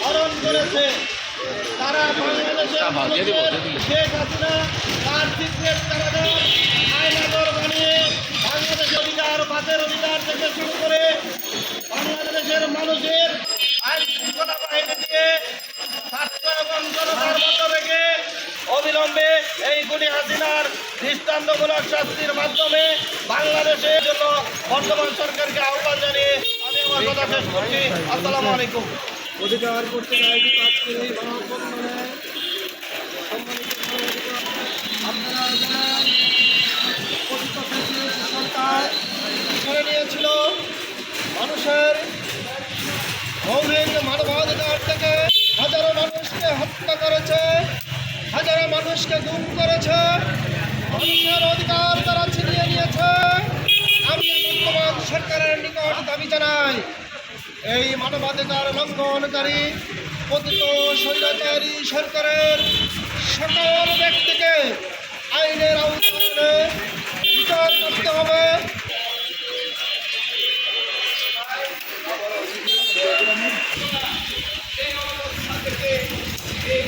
হরণ করেছে তারা বাংলাদেশের শেখ হাসিনা তার সিক্রেট কারাগার বাংলাদেশের অধিকার ভাতের অধিকার থেকে শুরু করে বাংলাদেশের মানুষের আইন শৃঙ্খলা অবিলম্বে এই গুলি হাসিনার দৃষ্টান্তমূলক শাস্তির মাধ্যমে বাংলাদেশের জন্য বর্তমান সরকারকে আহ্বান জানিয়ে অধিকার করতে নিয়েছিল মানুষের মৌলিক মানবাধিকার থেকে হাজারো মানুষকে হত্যা করেছে হাজারো মানুষকে গুম করেছে মানুষের অধিকার তারা ছিনিয়ে নিয়েছে আমরা বর্তমান সরকারের নিকট দাবি জানাই, এই মানবাধিকার লঙ্ঘনকারী, পতিত স্বৈরাচারী সরকারের সকল ব্যক্তিকে আইনের আওতায় বিচার করতে হবে। এই